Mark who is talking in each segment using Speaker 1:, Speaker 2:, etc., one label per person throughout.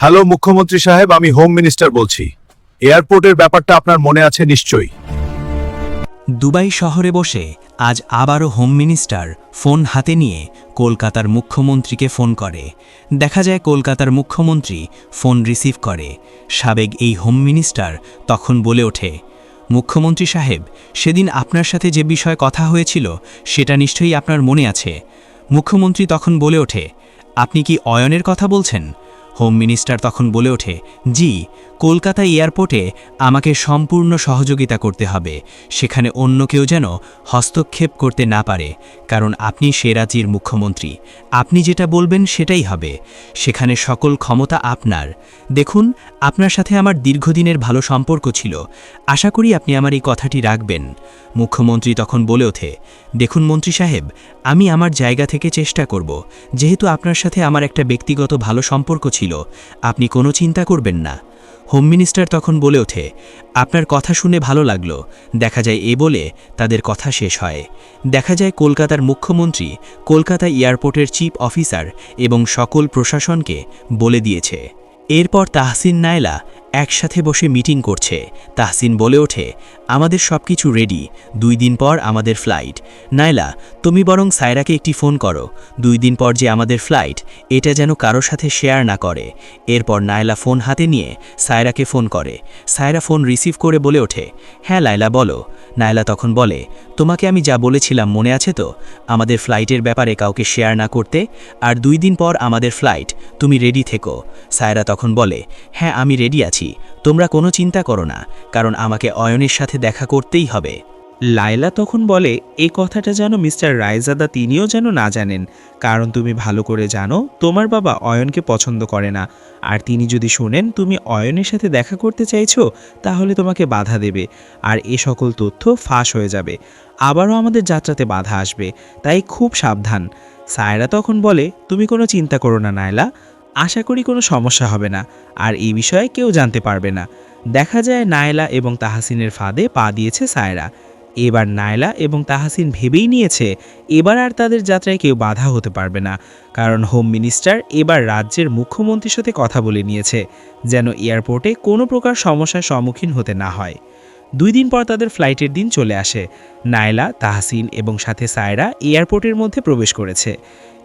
Speaker 1: Hello, মুখ্যমন্ত্রী সাহেব, আমি হোম মিনিস্টার বলছি। এয়ারপোর্টের ব্যাপারটা আপনার মনে আছে নিশ্চয়ই।
Speaker 2: দুবাই শহরে বসে আজ আবারও হোম মিনিস্টার ফোন হাতে নিয়ে কলকাতার মুখ্যমন্ত্রীকে ফোন করে। দেখা যায় কলকাতার মুখ্যমন্ত্রী ফোন রিসিভ করে। সাবেক এই হোম মিনিস্টার তখন বলে ওঠে, মুখ্যমন্ত্রী সাহেব, সেদিন আপনার সাথে যে বিষয়ে কথা হয়েছিল, সেটা নিশ্চয়ই আপনার মনে আছে। মুখ্যমন্ত্রী তখন বলে ওঠে, আপনি কি অয়নের কথা বলছেন? হোম মিনিস্টার তখন বলে ওঠে, জি, কলকাতা এয়ারপোর্টে আমাকে সম্পূর্ণ সহযোগিতা করতে হবে। সেখানে অন্য কেউ যেন হস্তক্ষেপ করতে না পারে, কারণ আপনি সে রাজ্যের মুখ্যমন্ত্রী। আপনি যেটা বলবেন সেটাই হবে। সেখানে সকল ক্ষমতা আপনার। দেখুন, আপনার সাথে আমার দীর্ঘদিনের ভালো সম্পর্ক ছিল। আশা করি আপনি আমার এই কথাটি রাখবেন। মুখ্যমন্ত্রী তখন বলে ওঠে, দেখুন মন্ত্রী সাহেব, আমি আমার জায়গা থেকে চেষ্টা করব। যেহেতু আপনার সাথে আমার একটা ব্যক্তিগত ভালো সম্পর্ক ছিল আপনি কোনো চিন্তা করবেন না। হোম মিনিস্টার তখন বলে ওঠে, আপনার কথা শুনে ভালো লাগল। দেখা যায় এ বলে তাদের কথা শেষ হয়। দেখা যায় কলকাতার মুখ্যমন্ত্রী কলকাতা এয়ারপোর্টের চিফ অফিসার এবং সকল প্রশাসনকে বলে দিয়েছে। এরপর তাহসিন নায়লা একসাথে বসে মিটিং করছে। তাহসিন বলে ওঠে আমাদের সব কিছু রেডি দুই দিন পর আমাদের ফ্লাইট নায়লা তুমি বরং সায়রাকে একটি ফোন করো। দুই দিন পর যে আমাদের ফ্লাইট এটা যেন কারও সাথে শেয়ার না করে। এরপর নায়লা ফোন হাতে নিয়ে সায়রাকে ফোন করে। সায়রা ফোন রিসিভ করে বলে ওঠে হ্যাঁ লায়লা বলো। নাইলা তখন বলে, তোমাকে আমি যা বলেছিলাম মনে আছে তো? আমাদের ফ্লাইটের ব্যাপারে কাউকে শেয়ার না করতে? আর দুই দিন পর আমাদের ফ্লাইট তুমি রেডি থেকো। সায়রা তখন বলে হ্যাঁ আমি রেডি আছি। তোমরা কোনো চিন্তা করো না, কারণ আমাকে অয়নের সাথে দেখা করতেই হবে।
Speaker 3: লায়লা তখন বলে, এ কথাটা যেন মিস্টার রায়জাদা তিনিও যেন না জানেন। কারণ তুমি ভালো করে জানো, তোমার বাবা অয়নকে পছন্দ করে না। আর তিনি যদি শোনেন, তুমি অয়নের সাথে দেখা করতে চাইছো, তাহলে তোমাকে বাধা দেবে। আর এ সকল তথ্য ফাঁস হয়ে যাবে। আবারও আমাদের যাত্রাতে বাধা আসবে। তাই খুব সাবধান। সায়রা তখন বলে, তুমি কোনো চিন্তা করো না, নায়লা। আশা করি কোনো সমস্যা হবে না, আর এই বিষয়ে কেউ জানতে পারবে না। দেখা যায় নায়লা এবং তাহাসিনের ফাঁদে পা দিয়েছে সায়রা। এবার নায়লা এবং তাহাসিন ভেবেই নিয়েছে এবার আর তাদের যাত্রায় কেউ বাধা হতে পারবে না, কারণ হোম মিনিস্টার এবার রাজ্যের মুখ্যমন্ত্রীর সাথে কথা বলে নিয়েছে, যেন এয়ারপোর্টে কোনো প্রকার সমস্যার সম্মুখীন হতে না হয়। দুই দিন পর তাদের ফ্লাইটের দিন চলে আসে। নায়লা, তাহসিন এবং সাথে সায়রা এয়ারপোর্টের মধ্যে প্রবেশ করেছে।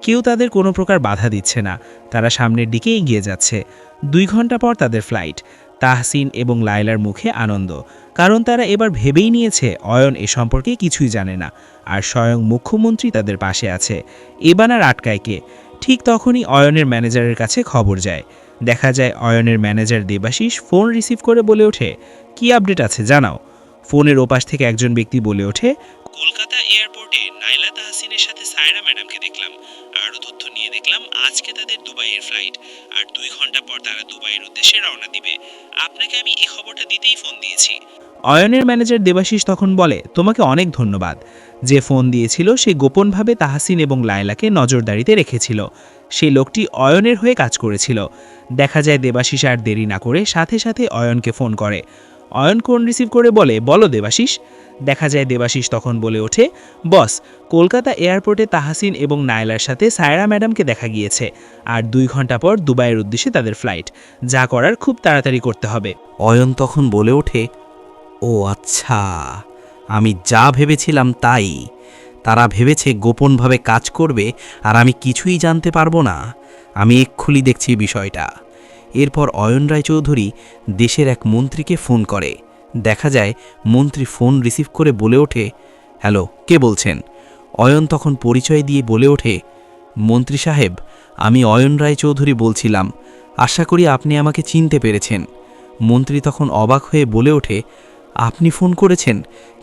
Speaker 3: কেউ তাদের কোনো প্রকার বাধা দিচ্ছে না। তারা সামনের দিকে এগিয়ে যাচ্ছে। দুই ঘণ্টা পর তাদের ফ্লাইট তাহসিন এবং লায়লার মুখে আনন্দ। কারণ তারা এবার ভেবেই নিয়েছে, অয়ন এ সম্পর্কে কিছুই জানে না। আর স্বয়ং মুখ্যমন্ত্রী তাদের পাশে আছে। এবার আর আটকায় কে? ঠিক তখনই অয়নের ম্যানেজারের কাছে খবর যায়। দেখা যায় অয়নের ম্যানেজার দেবাশিস ফোন রিসিভ করে বলে ওঠে, কি আপডেট আছে জানাও? ফোনের ওপাশ থেকে একজন ব্যক্তি বলে ওঠে, কলকাতা এয়ারপোর্টে নাইলা তাহসিনের সাথে সায়রা ম্যাডামকে আজকে তাদের দুবাইয়ের ফ্লাইট আর দুই ঘণ্টা পর তারা দুবাইয়ের উদ্দেশ্যে রওনা দিবে। আপনাকে আমি এই খবরটা দিতেই ফোন দিয়েছি। অয়নের ম্যানেজার দেবাশিস তখন বলে, তোমাকে অনেক ধন্যবাদ। যে ফোন দিয়েছিল, সে গোপনভাবে তাহাসিন এবং লায়লাকে নজরদারিতে রেখেছিল। সেই লোকটি অয়নের হয়ে কাজ করেছিল। দেখা যায় দেবাশিস আর দেরি না করে সাথে সাথে অয়নকে ফোন করে। অয়ন কোন রিসিভ করে বলে, বলো দেবাশিস। দেখা যায় দেবাশিস তখন বলে ওঠে, বস, কলকাতা এয়ারপোর্টে তাহাসিন এবং নায়লার সাথে সায়রা ম্যাডামকে দেখা গিয়েছে, আর দুই ঘণ্টা পর দুবাইয়ের উদ্দেশ্যে তাদের ফ্লাইট যা করার খুব তাড়াতাড়ি করতে হবে।
Speaker 2: অয়ন তখন বলে ওঠে, ও আচ্ছা আমি যা ভেবেছিলাম তাই। তারা ভেবেছে গোপনভাবে কাজ করবে, আর আমি কিছুই জানতে পারব না। আমি এক্ষুলি দেখছি বিষয়টা। এরপর অয়ন রায়চৌধুরী দেশের এক মন্ত্রীকে ফোন করে। দেখা যায়, মন্ত্রী ফোন রিসিভ করে বলে ওঠে, হ্যালো, কে বলছেন? অয়ন তখন পরিচয় দিয়ে বলে ওঠে, মন্ত্রী সাহেব, আমি অয়ন রায়চৌধুরী বলছিলাম। আশা করি আপনি আমাকে চিনতে পেরেছেন। মন্ত্রী তখন অবাক হয়ে বলে ওঠে, আপনি ফোন করেছেন?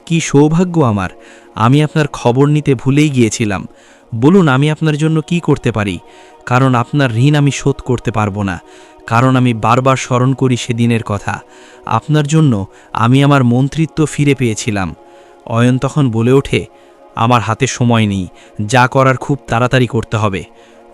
Speaker 2: কি সৌভাগ্য আমার! আমি আপনার খবর নিতে ভুলেই গিয়েছিলাম। বলুন, আমি আপনার জন্য কি করতে পারি? কারণ আপনার ঋণ আমি শোধ করতে পারব না। কারণ আমি বারবার স্মরণ করি সেদিনের কথা। আপনার জন্য আমি আমার মন্ত্রিত্ব ফিরে পেয়েছিলাম। অয়ন তখন বলে ওঠে, আমার হাতে সময় নেই। যা করার খুব তাড়াতাড়ি করতে হবে।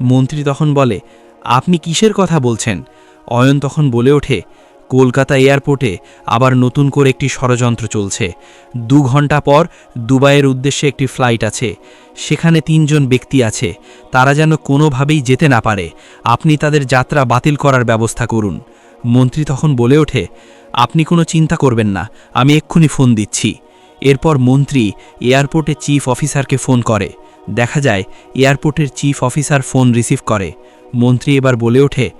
Speaker 2: মন্ত্রী তখন বলে, আপনি কিসের কথা বলছেন? অয়ন তখন বলে ওঠে
Speaker 4: কলকাতা এয়ারপোর্টে আবার নতুন করে একটি ষড়যন্ত্র চলছে। দু ঘণ্টা পর দুবাইয়ের উদ্দেশ্যে একটি ফ্লাইট আছে। সেখানে তিনজন ব্যক্তি আছে। তারা যেন কোনোভাবেই যেতে না পারে। আপনি তাদের যাত্রা বাতিল করার ব্যবস্থা করুন। মন্ত্রী তখন বলে ওঠে, আপনি কোনো চিন্তা করবেন না, আমি এক্ষুনি ফোন দিচ্ছি। এরপর মন্ত্রী এয়ারপোর্টে চিফ অফিসারকে ফোন করে। দেখা যায়, এয়ারপোর্টের চিফ অফিসার ফোন রিসিভ করে। মন্ত্রী এবার বলে ওঠে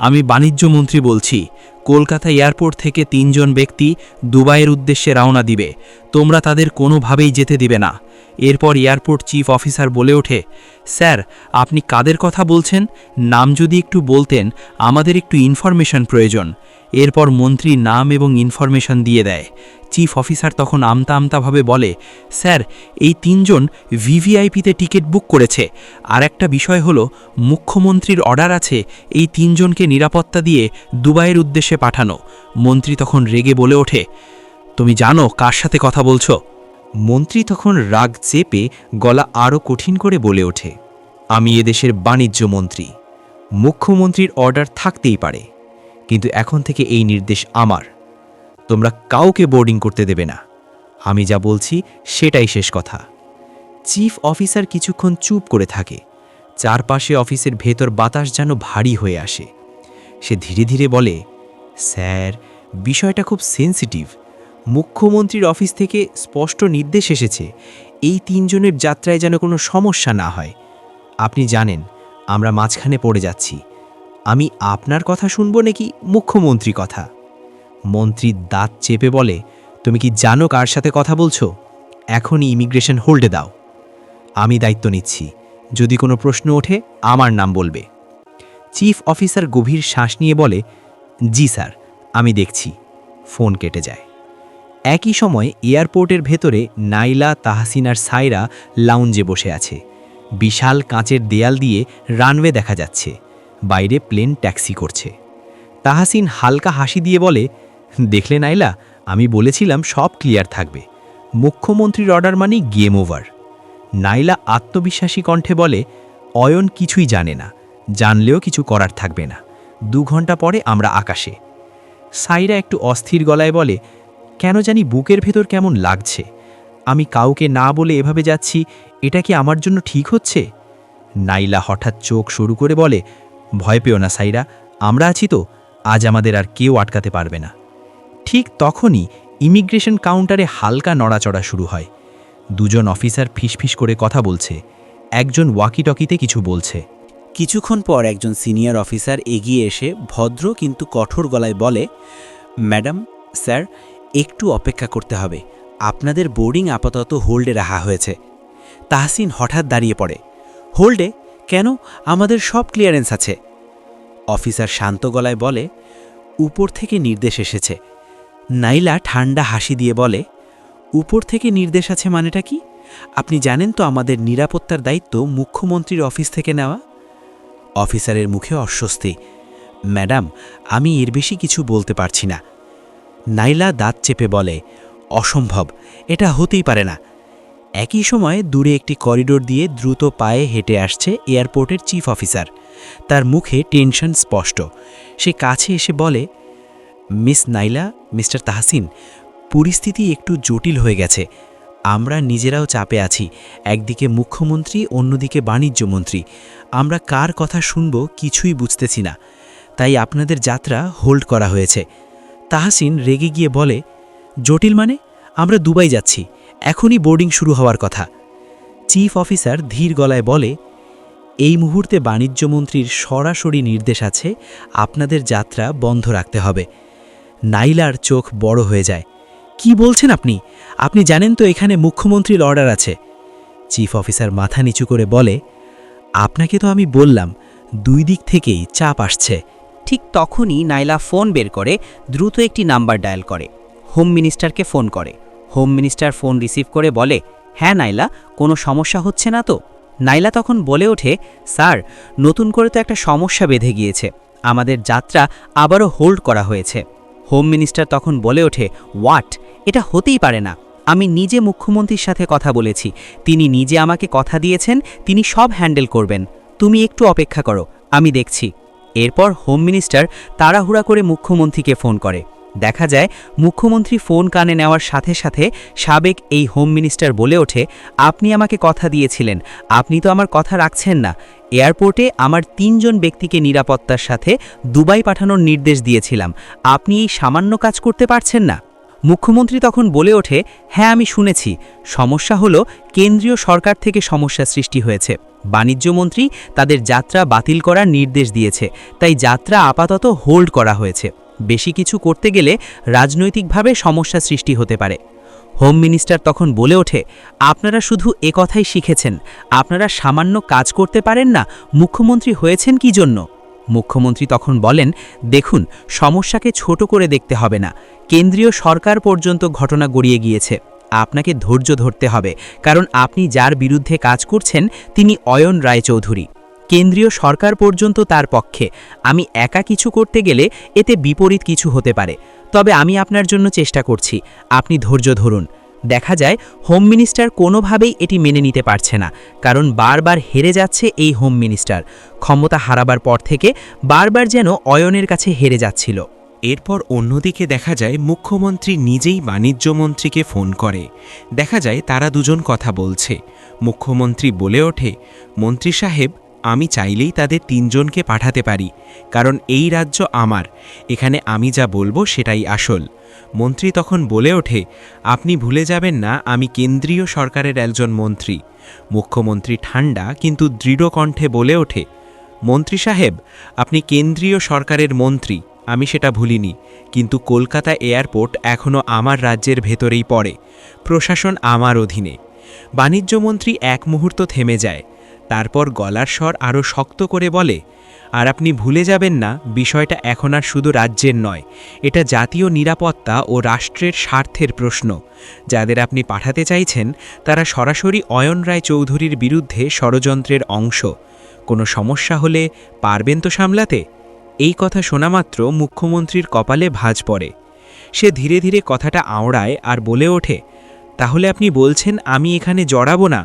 Speaker 4: আমি বাণিজ্য মন্ত্রী বলছি, কলকাতা এয়ারপোর্ট থেকে তিনজন ব্যক্তি দুবাইয়ের উদ্দেশ্যে রওনা দিবে। তোমরা তাদের কোনোভাবেই যেতে দিবে না। এরপর এয়ারপোর্ট চিফ অফিসার বলে ওঠে, স্যার, আপনি কাদের কথা বলছেন? নাম যদি একটু বলতেন, আমাদের একটু ইনফরমেশন প্রয়োজন। এরপর মন্ত্রী নাম এবং ইনফরমেশন দিয়ে দেয়। চিফ অফিসার তখন আমতা আমতাভাবে বলে, স্যার, এই তিনজন ভিভিআইপিতে টিকিট বুক করেছে। আর একটা বিষয় হলো, মুখ্যমন্ত্রীর অর্ডার আছে, এই তিনজনকে নিরাপত্তা দিয়ে দুবাইয়ের উদ্দেশ্যে পাঠানো। মন্ত্রী তখন রেগে বলে ওঠে, তুমি জানো কার সাথে কথা বলছো?
Speaker 2: মন্ত্রী তখন রাগ চেপে গলা আরও কঠিন করে বলে ওঠে, আমি এদেশের বাণিজ্য মন্ত্রী। মুখ্যমন্ত্রীর অর্ডার থাকতেই পারে। কিন্তু এখন থেকে এই নির্দেশ আমার। তোমরা কাউকে বোর্ডিং করতে দেবে না। আমি যা বলছি, সেটাই শেষ কথা। চিফ অফিসার কিছুক্ষণ চুপ করে থাকে। চারপাশে অফিসের ভেতর বাতাস যেন ভারী হয়ে আসে। সে ধীরে ধীরে বলে, স্যার, বিষয়টা খুব সেন্সিটিভ মুখ্যমন্ত্রীর অফিস থেকে স্পষ্ট নির্দেশ এসেছে। এই তিনজনের যাত্রায় যেন কোনো সমস্যা না হয়। আপনি জানেন, আমরা মাঝখানে পড়ে যাচ্ছি। আমি আপনার কথা শুনব নাকি মুখ্যমন্ত্রী কথা? মন্ত্রী দাঁত চেপে বলে, তুমি কি জানো কার সাথে কথা বলছো? এখনই ইমিগ্রেশন হোল্ডে দাও। আমি দায়িত্ব নিচ্ছি। যদি কোনো প্রশ্ন ওঠে, আমার নাম বলবে। চিফ অফিসার গভীর শ্বাস নিয়ে বলে, জি স্যার, আমি দেখছি। ফোন কেটে যায়। একই সময় এয়ারপোর্টের ভেতরে নাইলা তাহসিন আর সাইরা লাউঞ্জে বসে আছে। বিশাল কাঁচের দেয়াল দিয়ে রানওয়ে দেখা যাচ্ছে। বাইরে প্লেন ট্যাক্সি করছে। তাহাসিন হালকা হাসি দিয়ে বলে, দেখলে নাইলা, আমি বলেছিলাম সব ক্লিয়ার থাকবে। মুখ্যমন্ত্রীর অর্ডার মানেই গেম ওভার। নাইলা আত্মবিশ্বাসী কণ্ঠে বলে, অয়ন কিছুই জানে না, জানলেও কিছু করার থাকবে না। দু ঘণ্টা পরে আমরা আকাশে। সাইরা একটু অস্থির গলায় বলে, কেন জানি বুকের ভেতর কেমন লাগছে। আমি কাউকে না বলে এভাবে যাচ্ছি, এটা কি আমার জন্য ঠিক হচ্ছে? নাইলা হঠাৎ চোখ শুরু করে বলে ভয় পেও না, সাইরা। আমরা আছি তো, আজ আমাদের আর কেউ আটকাতে পারবে না। ঠিক তখনই ইমিগ্রেশন কাউন্টারে হালকা নড়াচড়া শুরু হয়। দুজন অফিসার ফিসফিস করে কথা বলছে। একজন ওয়াকিটকিতে কিছু বলছে।
Speaker 5: কিছুক্ষণ পর একজন সিনিয়র অফিসার এগিয়ে এসে ভদ্র কিন্তু কঠোর গলায় বলে, ম্যাডাম, স্যার, একটু অপেক্ষা করতে হবে। আপনাদের বোর্ডিং আপাতত হোল্ডে রাখা হয়েছে। তাহসিন হঠাৎ দাঁড়িয়ে পড়ে। হোল্ডে? কেন আমাদের সব ক্লিয়ারেন্স আছে? অফিসার শান্ত গলায় বলে, উপর থেকে নির্দেশ এসেছে। নাইলা ঠান্ডা হাসি দিয়ে বলে, উপর থেকে নির্দেশ আছে মানেটা কি? আপনি জানেন তো আমাদের নিরাপত্তার দায়িত্ব মুখ্যমন্ত্রীর অফিস থেকে নেওয়া? অফিসারের মুখে অস্বস্তি। ম্যাডাম, আমি এর বেশি কিছু বলতে পারছি না। নাইলা দাঁত চেপে বলে, অসম্ভব, এটা হতেই পারে না। একই সময় দূরে একটি করিডোর দিয়ে দ্রুত পায়ে হেঁটে আসছে এয়ারপোর্টের চিফ অফিসার। তার মুখে টেনশন স্পষ্ট। সে কাছে এসে বলে, মিস নাইলা, মিস্টার তাহসিন, পরিস্থিতি একটু জটিল হয়ে গেছে। আমরা নিজেরাও চাপে আছি। একদিকে মুখ্যমন্ত্রী, অন্যদিকে বাণিজ্যমন্ত্রী। আমরা কার কথা শুনব কিছুই বুঝতেছি না। তাই আপনাদের যাত্রা হোল্ড করা হয়েছে। তাহসিন রেগে গিয়ে বলে, জটিল মানে? আমরা দুবাই যাচ্ছি। এখনই বোর্ডিং শুরু হওয়ার কথা। চিফ অফিসার ধীর গলায় বলে, এই মুহূর্তে বাণিজ্যমন্ত্রীর সরাসরি নির্দেশ আছে, আপনাদের যাত্রা বন্ধ রাখতে হবে। নাইলার চোখ বড় হয়ে যায়। কি বলছেন আপনি? আপনি জানেন তো এখানে মুখ্যমন্ত্রীর অর্ডার আছে। চিফ অফিসার মাথা নিচু করে বলে, আপনাকে তো আমি বললাম, দুই দিক থেকেই চাপ আসছে।
Speaker 6: ঠিক তখনই নাইলা ফোন বের করে, দ্রুত একটি নাম্বার ডায়াল করে, হোম মিনিস্টারকে ফোন করে। হোম মিনিস্টার ফোন রিসিভ করে বলে হ্যাঁ নাইলা, কোনো সমস্যা হচ্ছে না তো? নাইলা তখন বলে ওঠে, স্যার, নতুন করে তো একটা সমস্যা বেঁধে গিয়েছে। আমাদের যাত্রা আবারও হোল্ড করা হয়েছে। হোম মিনিস্টার তখন বলে ওঠে, হোয়াট? এটা হতেই পারে না। আমি নিজে মুখ্যমন্ত্রীর সাথে কথা বলেছি। তিনি নিজে আমাকে কথা দিয়েছেন, তিনি সব হ্যান্ডেল করবেন। তুমি একটু অপেক্ষা করো, আমি দেখছি। এরপর হোম মিনিস্টার তাড়াহুড়া করে মুখ্যমন্ত্রীকে ফোন করে। দেখা যায়, মুখ্যমন্ত্রী ফোন কানে নেওয়ার সাথে সাথে সাবেক এই হোম মিনিস্টার বলে ওঠে, আপনি আমাকে কথা দিয়েছিলেন, আপনি তো আমার কথা রাখছেন না। এয়ারপোর্টে আমার তিনজন ব্যক্তিকে নিরাপত্তার সাথে দুবাই পাঠানোর নির্দেশ দিয়েছিলাম। আপনি এই সামান্য কাজ করতে পারছেন না। মুখ্যমন্ত্রী তখন বলে ওঠে হ্যাঁ আমি শুনেছি। সমস্যা হলো, কেন্দ্রীয় সরকার থেকে সমস্যা সৃষ্টি হয়েছে। বাণিজ্যমন্ত্রী তাদের যাত্রা বাতিল করার নির্দেশ দিয়েছে। তাই যাত্রা আপাতত হোল্ড করা হয়েছে। বেশি কিছু করতে গেলে রাজনৈতিকভাবে সমস্যা সৃষ্টি হতে পারে। হোম মিনিস্টার তখন বলে ওঠে, আপনারা শুধু এ কথাই শিখেছেন। আপনারা সামান্য কাজ করতে পারেন না। মুখ্যমন্ত্রী হয়েছেন কি জন্য? মুখ্যমন্ত্রী তখন বলেন, দেখুন, সমস্যাকে ছোট করে দেখতে হবে না। কেন্দ্রীয় সরকার পর্যন্ত ঘটনা গড়িয়ে গিয়েছে। আপনাকে ধৈর্য ধরতে হবে। কারণ আপনি যার বিরুদ্ধে কাজ করছেন, তিনি অয়ন রায়চৌধুরী। কেন্দ্রীয় সরকার পর্যন্ত তার পক্ষে। আমি একা কিছু করতে গেলে এতে বিপরীত কিছু হতে পারে। তবে আমি আপনার জন্য চেষ্টা করছি। আপনি ধৈর্য ধরুন। দেখা যায় হোম মিনিস্টার কোনোভাবেই এটি মেনে নিতে পারছে না, কারণ বারবার হেরে যাচ্ছে এই হোম মিনিস্টার ক্ষমতা হারাবার পর থেকে বারবার যেন অয়নের কাছে হেরে যাচ্ছিল।
Speaker 2: এরপর অন্যদিকে দেখা যায়, মুখ্যমন্ত্রী নিজেই বাণিজ্যমন্ত্রীকে ফোন করে। দেখা যায়, তারা দুজন কথা বলছে। মুখ্যমন্ত্রী বলে ওঠে, মন্ত্রী সাহেব আমি চাইলেই তাদের তিনজনকে পাঠাতে পারি, কারণ এই রাজ্য আমার, এখানে আমি যা বলব সেটাই আসল। মন্ত্রী তখন বলে ওঠে, আপনি ভুলে যাবেন না, আমি কেন্দ্রীয় সরকারের একজন মন্ত্রী। মুখ্যমন্ত্রী ঠান্ডা কিন্তু দৃঢ় কণ্ঠে বলে ওঠে, মন্ত্রী সাহেব, আপনি কেন্দ্রীয় সরকারের মন্ত্রী, আমি সেটা ভুলিনি, কিন্তু কলকাতা এয়ারপোর্ট এখনও আমার রাজ্যের ভেতরেই পড়ে, প্রশাসন আমার অধীনে। বাণিজ্যমন্ত্রী এক মুহূর্ত থেমে যায় তারপর গলার স্বর আরও শক্ত করে বলে, আর আপনি ভুলে যাবেন না, বিষয়টা এখন আর শুধু রাজ্যের নয়, এটা জাতীয় নিরাপত্তা ও রাষ্ট্রের স্বার্থের প্রশ্ন। যাদের আপনি পাঠাতে চাইছেন, তারা সরাসরি অয়ন রায় চৌধুরীর বিরুদ্ধে ষড়যন্ত্রের অংশ। কোনো সমস্যা হলে পারবেন তো সামলাতে? এই কথা শোনামাত্র মুখ্যমন্ত্রীর কপালে ভাঁজ পড়ে। সে ধীরে ধীরে কথাটা আওড়ায় আর বলে ওঠে, তাহলে আপনি বলছেন আমি এখানে জড়াবো না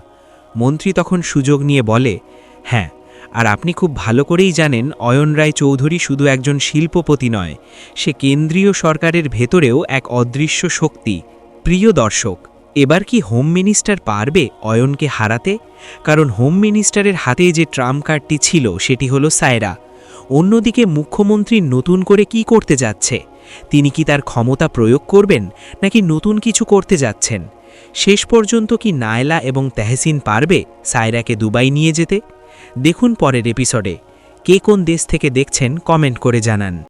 Speaker 2: মন্ত্রী তখন সুযোগ নিয়ে বলে হ্যাঁ আর আপনি খুব ভালো করেই জানেন অয়ন রায় চৌধুরী শুধু একজন শিল্পপতি নয়, সে কেন্দ্রীয় সরকারের ভেতরেও এক অদৃশ্য শক্তি, প্রিয় দর্শক। এবার কি হোম মিনিস্টার পারবে অয়নকে হারাতে? কারণ হোম মিনিস্টারের হাতে যে ট্রাম কার্ডটি ছিল সেটি হলো সায়রা। অন্যদিকে মুখ্যমন্ত্রী নতুন করে কি করতে যাচ্ছে? তিনি কি তার ক্ষমতা প্রয়োগ করবেন, নাকি নতুন কিছু করতে যাচ্ছেন? শেষ পর্যন্ত কি নায়লা এবং তেহসিন পারবে সায়রাকে দুবাই নিয়ে যেতে? দেখুন পরের এপিসোডে। কে কোন দেশ থেকে দেখছেন কমেন্ট করে জানান।